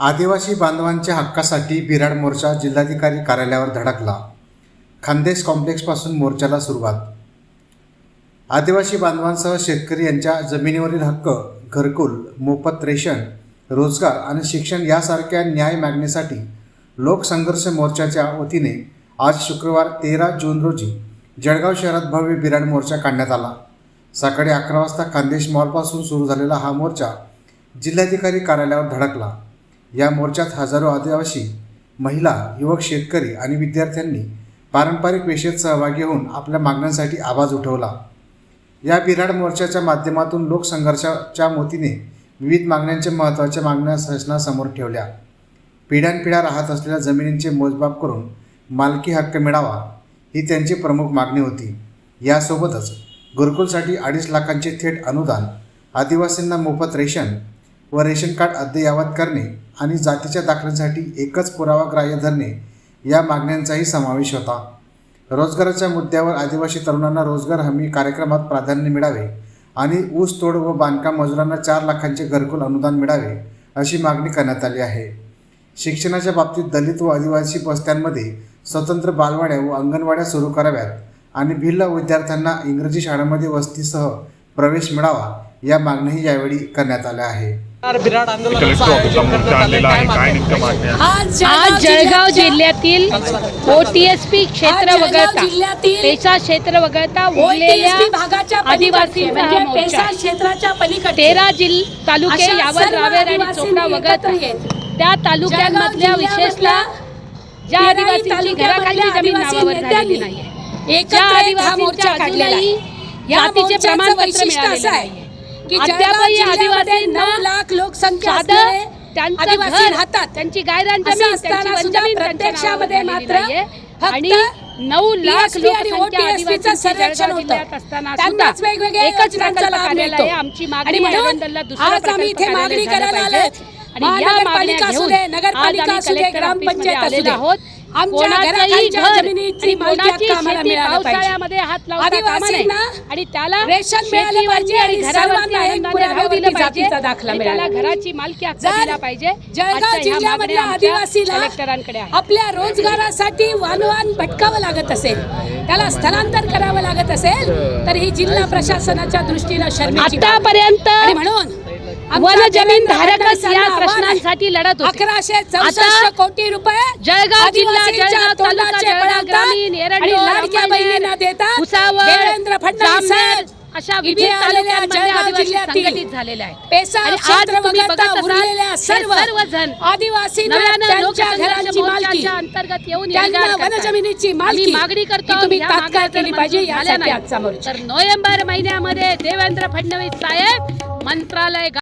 आदिवासी बांधवांच्या हक्कासाठी बिराड मोर्चा जिल्हाधिकारी कार्यालयावर धडकला. खानदेश कॉम्प्लेक्सपासून मोर्चाला सुरुवात. आदिवासी बांधवांसह शेतकरी यांच्या जमिनीवरील हक्क घरकुल मोफत रेशन रोजगार आणि शिक्षण यासारख्या न्याय मागणीसाठी लोकसंघर्ष मोर्चाच्या वतीने आज शुक्रवार तेरा जून रोजी जळगाव शहरात भव्य बिराड मोर्चा काढण्यात आला. सकाळी अकरा वाजता खानदेश मॉलपासून सुरू झालेला हा मोर्चा जिल्हाधिकारी कार्यालयावर धडकला. या मोर्चात हजारो आदिवासी महिला युवक शेतकरी आणि विद्यार्थ्यांनी पारंपरिक वेशेत सहभागी होऊन आपल्या मागण्यांसाठी आवाज उठवला. या बिराड मोर्चाच्या माध्यमातून लोकसंघर्षाच्या मोतीने विविध मागण्यांच्या महत्त्वाच्या मागण्या शासनासमोर ठेवल्या. पिढ्यानपिढ्या राहत असलेल्या जमिनींचे मोजमाप करून मालकी हक्क मिळावा ही त्यांची प्रमुख मागणी होती. यासोबतच गुरुकुलसाठी अडीच लाखांचे थेट अनुदान आदिवासींना मोफत रेशन व रेशन कार्ड अद्ययावत करणे आणि जातीच्या दाखल्यांसाठी एकच पुरावा ग्राह्य धरणे या मागण्यांचाही समावेश होता. रोजगाराच्या मुद्द्यावर आदिवासी तरुणांना रोजगार हमी कार्यक्रमात प्राधान्य मिळावे आणि ऊस तोड व बांधकाम मजुरांना चार लाखांचे घरकुल अनुदान मिळावे अशी मागणी करण्यात आली आहे. शिक्षणाच्या बाबतीत दलित व आदिवासी वस्त्यांमध्ये स्वतंत्र बालवाड्या व अंगणवाड्या सुरू कराव्यात आणि भिल्ल विद्यार्थ्यांना इंग्रजी शाळांमध्ये वस्तीसह प्रवेश मिळावा या मागण्याही यावेळी करण्यात आल्या आहे. आज जळगाव जिल्ह्यातील ओटीएसपी क्षेत्र वगळता. पेसा क्षेत्र वगळता उरलेल्या भागाच्या आदिवासी म्हणजे क्षेत्राच्या पलीकडे तेरा जिल तालुके सर्व रावेर आणि चोपडा वगळता. त्या तालुक्यांमधल्या विशेषतः ज्या आदिवासींची तालुक्यामधल्या घराखाली जमीन आदिवासी नावावर झालेली नेत्यांनी नाहीये. एकत्र ज्या येत हा मोर्चा काढलेला अजूनही आहे. या जातीचे मोर्चाचं प्रमाणपत्र वैशिष्ट्य मिळालेले असं आहे. की अद्यापही आदिवासींना नऊ लाख लोकसंख्या त्यांचं आदिवासी घर, राहतात त्यांची गायरान असं जमीन असताना त्यांची सुद्धा वनजमीन त्यांच्या प्रत्यक्षामध्ये नावावर मात्र. फक्त आणि नऊ लाख आणि लोकसंख्या OTSP चं आदिवासींची सर्वेक्षण जळगाव होतं. जिल्ह्यात असताना त्यांनाच सुद्धा वेगवेगळ्या एकच योजनांचा प्रकल्प लाभ कार्यालय मिळतो. आहे. आमची मागणी आणि म्हणून याबद्दलला दुसरं आज प्रकल्प आम्ही इथे कार्यालय मागणी झालं करायला पाहिजे. आणि या महानगरपालिका मागण्या असू घेऊन दे, आज नगरपालिका आम्ही असू दे, कलेक्टर ग्रामपंचायत ऑफिसमध्ये असू दे. आलेलो आहोत कोणाचंही घर आणि मालकी कोणाची हक्क आम्हाला शेती मिळालं पाहिजे. पावसाळ्यामध्ये हात लावता कामा नये आदिवासींना आणि त्याला रेशन मिळालं शेतीवरती पाहिजे आणि आणि घरावरती सर्वांना एक आनंदाने राहू पुराव्यावरती दिलं पाहिजे जातीचा दाखला आणि त्याला मिळाला. घराची मालकी हक्क जर दिला पाहिजे जळगाव आजच्या ह्या जिल्ह्यामधल्या मागण्या आमच्या आदिवासीला कलेक्टरांकडे आहे आपल्या रोजगारासाठी वानवान भटकावं लागत असेल त्याला स्थलांतर करावं लागत असेल तर ही जिल्हा प्रशासनाच्या दृष्टीनं शर्मेची बाब आहे. आतापर्यंत आणि म्हणून वन जमीन धारकच फडणवीसांना या. प्रश्नांसाठी लढत होते. अकराशे चौसष्ट कोटी रुपये जळगाव जिल्हा, जळगाव तालुका, जळगाव ग्रामीण, एरंडोल, आणि लाडक्या बहिणींना देतात. भुसावळ, देवेंद्र फडणवीस अशा विविध तालुक्यांमध्ये आदिवासी संघटित झालेले आहेत. पेसा आणि आज तुम्ही बघत असाल, सर्वजण मोर्चाच्या अंतर्गत येऊन. वनजमिनीची मागणी करतो तुम्ही तात्काळ केली पाहिजे तर नोव्हेंबर महिन्यामध्ये देवेंद्र फडणवीस साहेब मंत्रालय